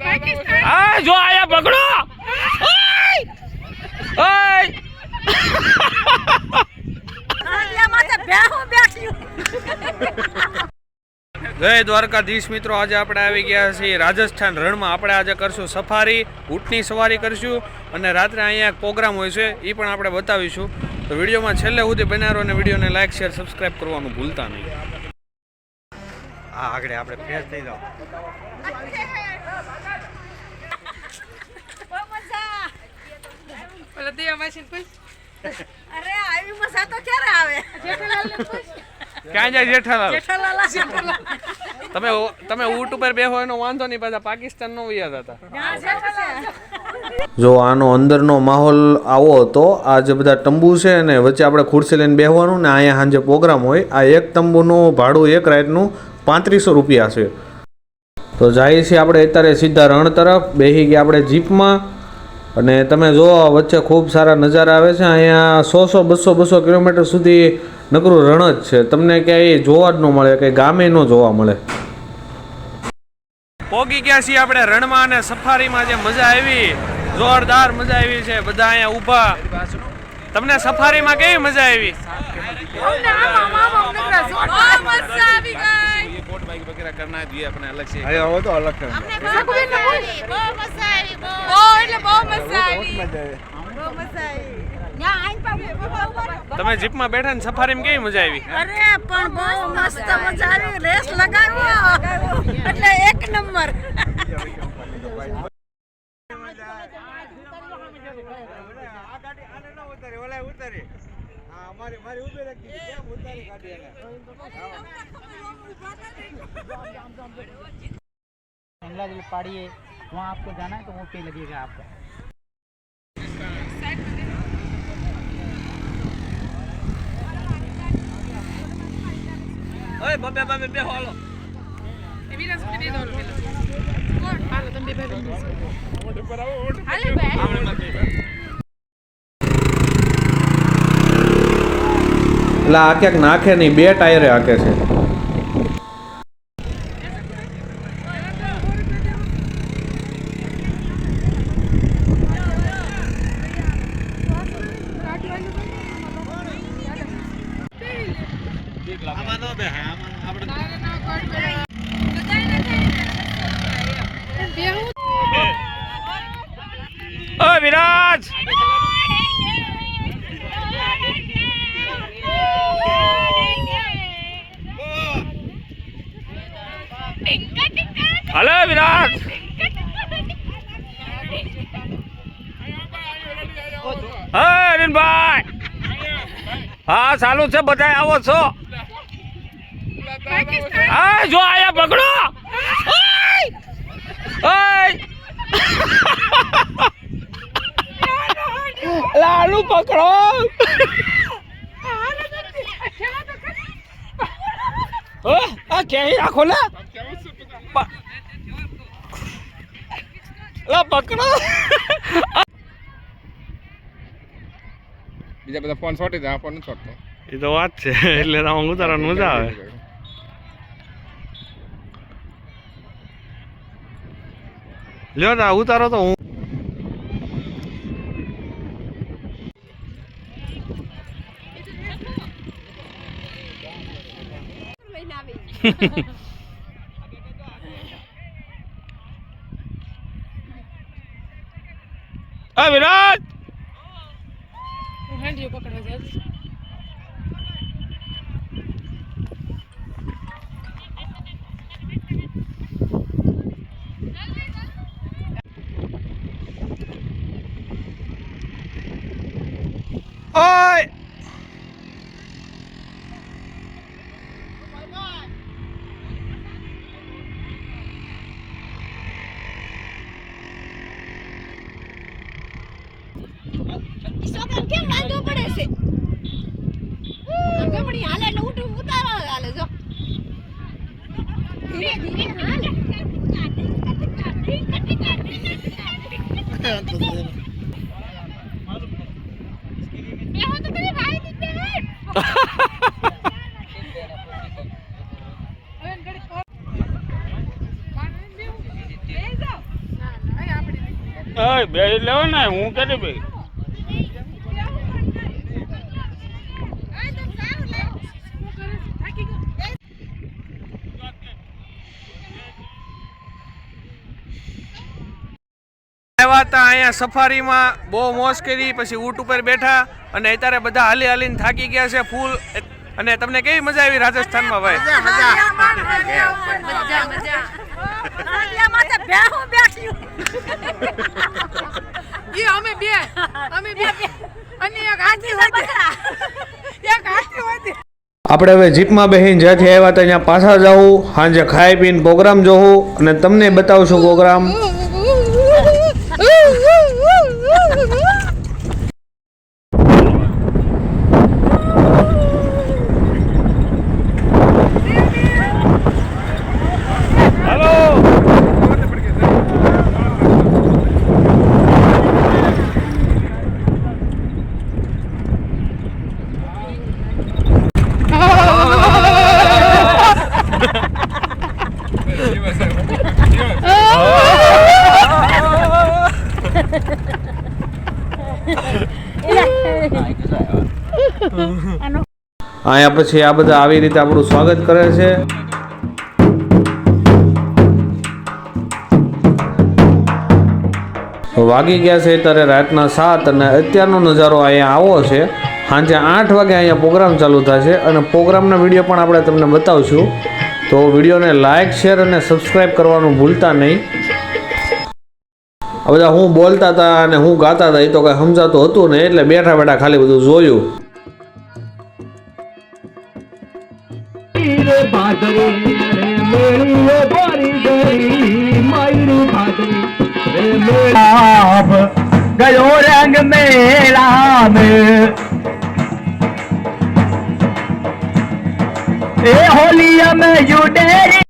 આ જો આયા પકડો જય દ્વારકાધીશ મિત્રો આજે આપણે આવી ગયા છીએ રાજસ્થાન રણમાં. આપણે આજે કરશું સફારી ઊંટની સવારી કરશું અને રાત્રે અહીંયા એક પ્રોગ્રામ હોય છે એ પણ આપણે બતાવીશું. તો વિડીયોમાં છેલ્લે સુધી બનારો અને વિડીયોને લાઈક શેર સબસ્ક્રાઈબ કરવાનું ભૂલતા નહીં. આ આગળ આપણે ફ્રેશ થઈ જાઓ. અરે આવી મજા તો ક્યારે આવે ક્યાં જાય જેઠાલાલ? જેઠાલાલા જેઠાલાલ. તમે તમે ઊંટ ઉપર બેહો એનો વાંધો નહીં પાછા પાકિસ્તાન નો વૈયા હતા જો આનો અંદરનો માહોલ આવો હતો આ જે બધા તંબુ છે ને વચ્ચે આપણે ખુરશી લઈને બેહવાનું ને અહીંયા સાંજે પ્રોગ્રામ હોય આ એક તંબુનું ભાડું એક રાઈટનું પાંત્રીસો રૂપિયા છે. તો જાય છે આપણે અત્યારે સીધા રણ તરફ બેસી ગયા આપણે જીપમાં. અને તમે જુઓ વચ્ચે ખૂબ સારા નજારા આવે છે. અહીંયા સો સો બસો બસો કિલોમીટર સુધી નકરું રણ જ છે. તમને ક્યાંય જોવા જ ન મળે કે ગામે ન જોવા મળે. પોગી ગયા છીએ આપણે રણમાં અને સફારીમાં જે મજા આવી. જોરદાર મજા આવી છે. બધા અહીંયા ઊભા. તમને સફારીમાં કેવી મજા આવી? વગેરે કરના જોઈએ આપણે અલગ છે. હવે હવે તો અલગ છે. અમને બહુ મજા આવી. બહુ મજા આવી બહુ. એટલે બહુ મજા આવી. બહુ મજા આવી. તમે જીપમાં બેઠા ને સફારીમાં કેવી મજા આવી? અરે પણ બહુ મસ્ત મજા આવી. રેસ લગાવ્યો એટલે એક નંબર. ઉતારી. હા મારી મારી ઊભી રાખી કેમ ઉતારી કાઢી शिमला जो पहाड़ी है वहाँ आपको जाना है तो वो पे लगेगा आपका ઓય બબે બબે બે હાલો એટલે આ ક્યાંક નાખે નહીં બે ટાયરે હાકે છે ઓ વિરાજ! હલો વિરાજ! હા અરવિંદભાઈ! હા ચાલુ છે બધા આવો છો? હા જો આયા પકડો ઓય! ઓય! લાલુ પકડો! આ ક્યાંય રાખો ને પકડો. બીજા બધા ફોન છોટી દે આ ફોન છોટતો એ તો વાત છે એટલે આમાં ઉતારવાનું મજા આવે. લ્યો તા ઉતારો તો હું. આ વિરાજ ઓય છોકરાને કેમ વાંધો પડે છે ગમણી હાલે એટલે ઉઠું ઉતારો હાલે જો ધીરે ધીરે હાલે દીધે બે લેવો ને હું કરી ભાઈ આવ્યા હતા અહીંયા સફારીમાં બહુ મોજ કરી પછી ઊંટ ઉપર બેઠા અને અત્યારે બધા હાલી હાલીને થાકી ગયા છે ફૂલ. અને તમને કેવી મજા આવી રાજસ્થાનમાં ભાઈ? મજા મજા. હાંડિયામાં તો બેહું બેઠ્યું. ઈ અમે બે અમે બે. અને એક હાથી એક હાથી આપણે હવે જીપમાં બેસીને જ્યાંથી આવ્યા હતા ત્યાં પાછા જવું સાંજે ખાઈ પીને પ્રોગ્રામ જોવું અને તમને બતાવશું પ્રોગ્રામ. અહીંયા પછી આ બધા આવી રીતે આપણું સ્વાગત કરે છે. વાગી ગયા છે ત્યારે રાતના સાત અને અત્યારનો નજારો અહીંયા આવો છે. સાંજે આઠ વાગે અહીંયા પ્રોગ્રામ ચાલુ થશે અને પ્રોગ્રામના વીડિયો પણ આપણે તમને બતાવશું. તો વિડીયોને લાઇક શેર અને સબસ્ક્રાઈબ કરવાનું ભૂલતા નહીં. આ બધા હું બોલતા હતા અને હું ગાતા હતા, એ તો કાંઈ સમજાતું હતું ને એટલે બેઠા બેઠા ખાલી બધું જોયું. ગયો રંગ મેળા એ હોલિયા મેં યુડેરી